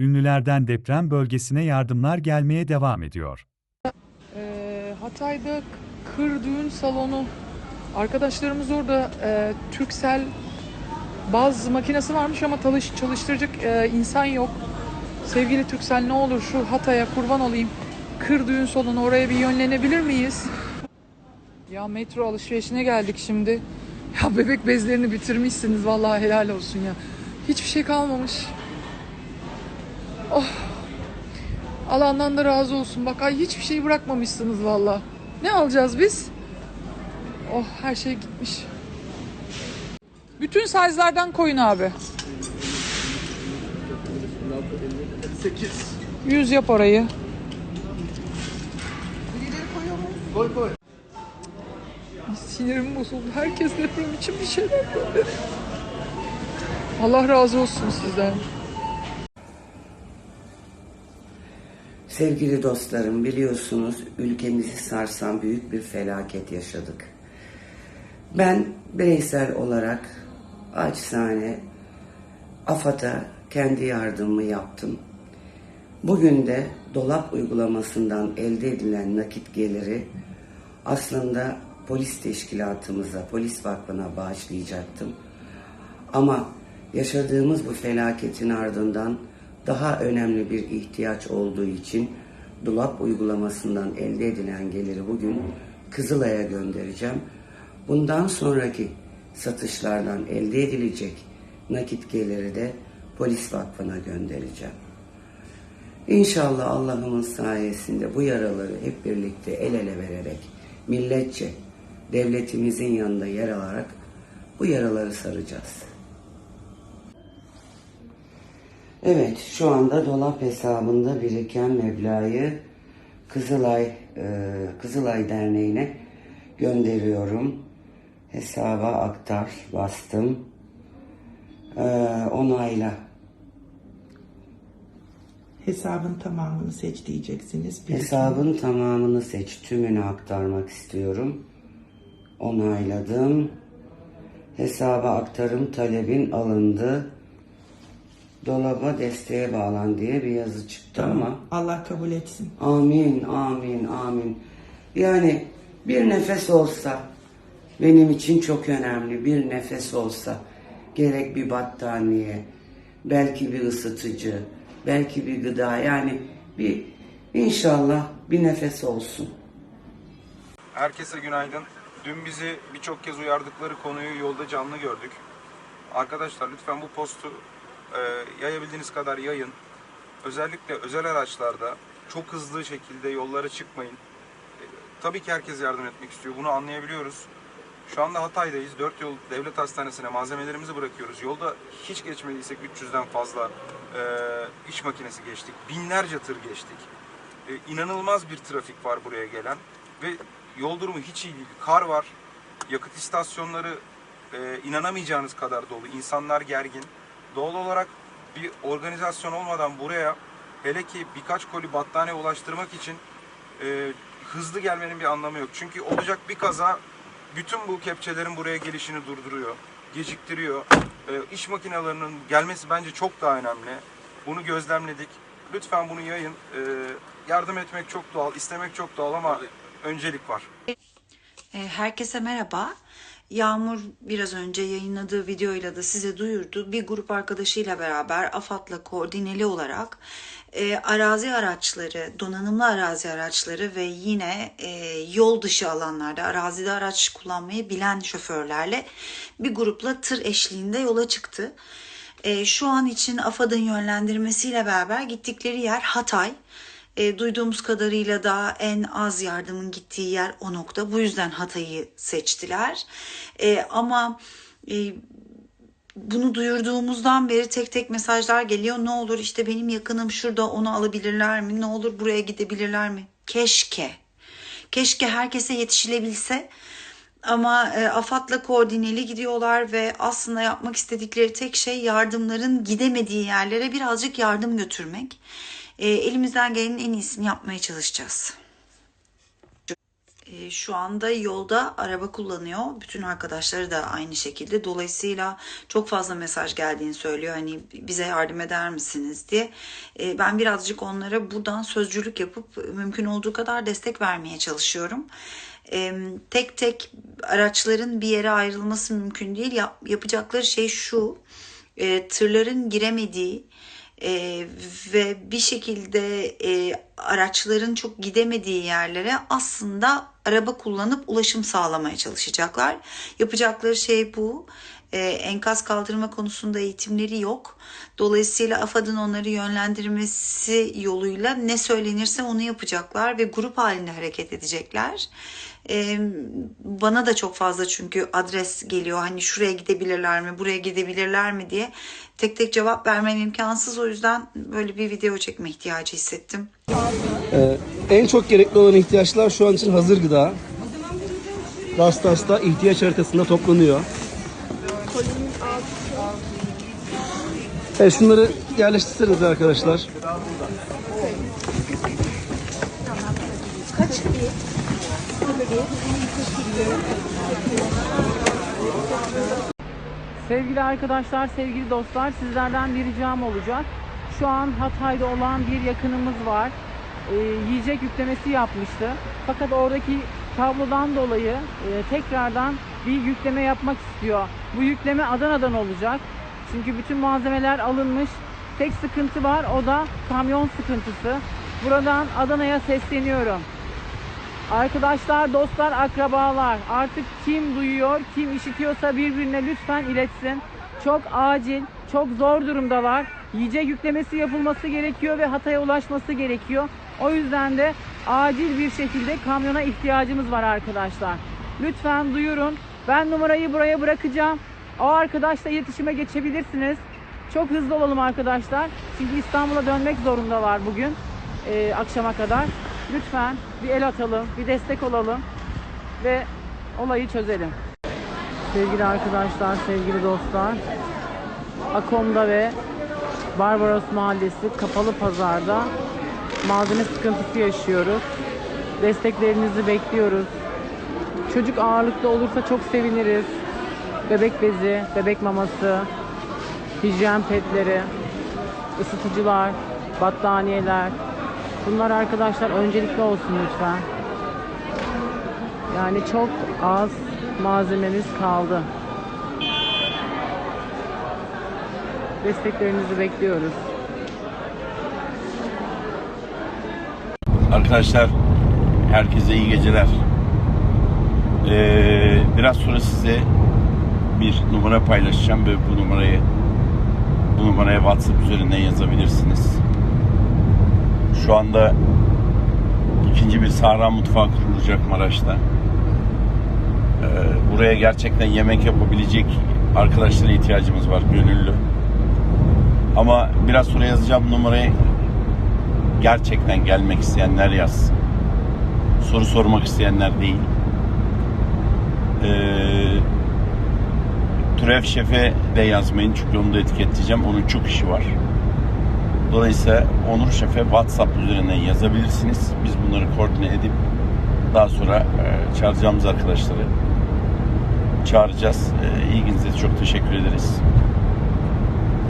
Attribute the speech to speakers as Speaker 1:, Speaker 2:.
Speaker 1: Ünlülerden deprem bölgesine yardımlar gelmeye devam ediyor.
Speaker 2: Ee, Hatay'da kır düğün salonu arkadaşlarımız orada e, Türksel baz makinesi varmış ama çalış, çalıştıracak e, insan yok. Sevgili Türksel ne olur şu Hatay'a kurban olayım. Kır düğün salonu oraya bir yönlenebilir miyiz? Ya metro alışverişine geldik şimdi. Ya bebek bezlerini bitirmişsiniz vallahi helal olsun ya. Hiçbir şey kalmamış. Alandan da razı olsun. Bak ay hiçbir şey bırakmamışsınız valla. Ne alacağız biz? Oh her şey gitmiş. Bütün size'lardan koyun abi.
Speaker 3: 8.
Speaker 2: 100 yap orayı.
Speaker 3: Koy koy.
Speaker 2: Sinirim bozuldu. Herkes deprem için bir şeyler gönderiyor. Allah razı olsun sizden.
Speaker 4: Sevgili dostlarım biliyorsunuz ülkemizi sarsan büyük bir felaket yaşadık. Ben bireysel olarak acizane AFAD'a kendi yardımımı yaptım. Bugün de dolap uygulamasından elde edilen nakit geliri aslında polis teşkilatımıza, polis vakfına bağışlayacaktım. Ama yaşadığımız bu felaketin ardından daha önemli bir ihtiyaç olduğu için dolap uygulamasından elde edilen geliri bugün Kızılay'a göndereceğim. Bundan sonraki satışlardan elde edilecek nakit geliri de polis vakfına göndereceğim. İnşallah Allah'ımın sayesinde bu yaraları hep birlikte el ele vererek, milletçe, devletimizin yanında yer alarak bu yaraları saracağız. Evet, şu anda dolap hesabında biriken meblağı Kızılay e, Kızılay Derneği'ne gönderiyorum. Hesaba aktar bastım. E, onayla.
Speaker 5: Hesabın tamamını seç diyeceksiniz. Bir
Speaker 4: Hesabın tamamını seç. Tümünü aktarmak istiyorum. Onayladım. Hesaba aktarım talebin alındı. Dolaba desteğe bağlan diye bir yazı çıktı ama
Speaker 5: Allah kabul etsin.
Speaker 4: Amin, amin, amin. Yani bir nefes olsa benim için çok önemli. Bir nefes olsa gerek bir battaniye, belki bir ısıtıcı, belki bir gıda yani bir inşallah bir nefes olsun.
Speaker 6: Herkese günaydın. Dün bizi birçok kez uyardıkları konuyu yolda canlı gördük. Arkadaşlar lütfen bu postu e, yayabildiğiniz kadar yayın. Özellikle özel araçlarda çok hızlı şekilde yollara çıkmayın. E, tabii ki herkes yardım etmek istiyor. Bunu anlayabiliyoruz. Şu anda Hatay'dayız. 4 yol devlet hastanesine malzemelerimizi bırakıyoruz. Yolda hiç geçmediysek 300'den fazla e, iş makinesi geçtik. Binlerce tır geçtik. E, inanılmaz bir trafik var buraya gelen ve yol durumu hiç iyi değil. Kar var, yakıt istasyonları e, inanamayacağınız kadar dolu. İnsanlar gergin. Doğal olarak bir organizasyon olmadan buraya hele ki birkaç koli battaniye ulaştırmak için e, hızlı gelmenin bir anlamı yok. Çünkü olacak bir kaza bütün bu kepçelerin buraya gelişini durduruyor, geciktiriyor. E, iş makinelerinin gelmesi bence çok daha önemli. Bunu gözlemledik. Lütfen bunu yayın. E, yardım etmek çok doğal, istemek çok doğal ama öncelik var.
Speaker 7: E, Herkese merhaba. Yağmur biraz önce yayınladığı videoyla da size duyurdu. Bir grup arkadaşıyla beraber AFAD'la koordineli olarak e, arazi araçları, donanımlı arazi araçları ve yine e, yol dışı alanlarda arazide araç kullanmayı bilen şoförlerle bir grupla tır eşliğinde yola çıktı. E, şu an için AFAD'ın yönlendirmesiyle beraber gittikleri yer Hatay. E, duyduğumuz kadarıyla da en az yardımın gittiği yer o nokta. Bu yüzden Hatay'ı seçtiler. E, ama e, bunu duyurduğumuzdan beri tek tek mesajlar geliyor. Ne olur işte benim yakınım şurada onu alabilirler mi? Ne olur buraya gidebilirler mi? Keşke. Keşke herkese yetişilebilse. Ama e, AFAD'la koordineli gidiyorlar ve aslında yapmak istedikleri tek şey yardımların gidemediği yerlere birazcık yardım götürmek. E, elimizden gelenin en iyisini yapmaya çalışacağız. e, şu anda yolda araba kullanıyor. Bütün arkadaşları da aynı şekilde. Dolayısıyla çok fazla mesaj geldiğini söylüyor. Hani bize yardım eder misiniz diye. E, ben birazcık onlara buradan sözcülük yapıp mümkün olduğu kadar destek vermeye çalışıyorum. Tek tek araçların bir yere ayrılması mümkün değil. Yap- yapacakları şey şu. Tırların giremediği e, ve bir şekilde e, araçların çok gidemediği yerlere aslında araba kullanıp ulaşım sağlamaya çalışacaklar. Yapacakları şey bu. E, enkaz kaldırma konusunda eğitimleri yok. Dolayısıyla AFAD'ın onları yönlendirmesi yoluyla ne söylenirse onu yapacaklar ve grup halinde hareket edecekler. E, bana da çok fazla çünkü adres geliyor. Hani şuraya gidebilirler mi, buraya gidebilirler mi diye tek tek cevap vermem imkansız. O yüzden böyle bir video çekme ihtiyacı hissettim.
Speaker 3: Ee, en çok gerekli olan ihtiyaçlar şu an için hazır gıda. Rastas'ta ihtiyaç haritasında toplanıyor. Evet şunları yerleştirseniz arkadaşlar.
Speaker 2: Sevgili arkadaşlar, sevgili dostlar sizlerden bir ricam olacak. Şu an Hatay'da olan bir yakınımız var. Ee, yiyecek yüklemesi yapmıştı. Fakat oradaki kablodan dolayı e, tekrardan bir yükleme yapmak istiyor. Bu yükleme Adana'dan olacak. Çünkü bütün malzemeler alınmış. Tek sıkıntı var o da kamyon sıkıntısı. Buradan Adana'ya sesleniyorum. Arkadaşlar, dostlar, akrabalar artık kim duyuyor, kim işitiyorsa birbirine lütfen iletsin. Çok acil, çok zor durumdalar. Yiyecek yüklemesi yapılması gerekiyor ve Hatay'a ulaşması gerekiyor. O yüzden de acil bir şekilde kamyona ihtiyacımız var arkadaşlar. Lütfen duyurun. Ben numarayı buraya bırakacağım. O arkadaşla iletişime geçebilirsiniz. Çok hızlı olalım arkadaşlar. Çünkü İstanbul'a dönmek zorundalar bugün e, akşama kadar. Lütfen bir el atalım, bir destek olalım ve olayı çözelim. Sevgili arkadaşlar, sevgili dostlar, Akom'da ve Barbaros Mahallesi Kapalı Pazar'da malzeme sıkıntısı yaşıyoruz. Desteklerinizi bekliyoruz. Çocuk ağırlıkta olursa çok seviniriz. Bebek bezi, bebek maması, hijyen petleri, ısıtıcılar, battaniyeler. Bunlar arkadaşlar öncelikli olsun lütfen. Yani çok az malzememiz kaldı. Desteklerinizi bekliyoruz.
Speaker 8: Arkadaşlar herkese iyi geceler. Ee, biraz sonra size bir numara paylaşacağım ve bu numarayı bu numaraya WhatsApp üzerinden yazabilirsiniz. Şu anda ikinci bir Sahra mutfağı kurulacak Maraş'ta. Ee, buraya gerçekten yemek yapabilecek arkadaşlara ihtiyacımız var gönüllü. Ama biraz sonra yazacağım numarayı gerçekten gelmek isteyenler yazsın. Soru sormak isteyenler değil. Ee, Türev Şef'e de yazmayın çünkü onu da etiketleyeceğim. Onun çok işi var. Dolayısıyla Onur Şef'e WhatsApp üzerinden yazabilirsiniz. Biz bunları koordine edip daha sonra e, çağıracağımız arkadaşları çağıracağız. E, ilginize çok teşekkür ederiz.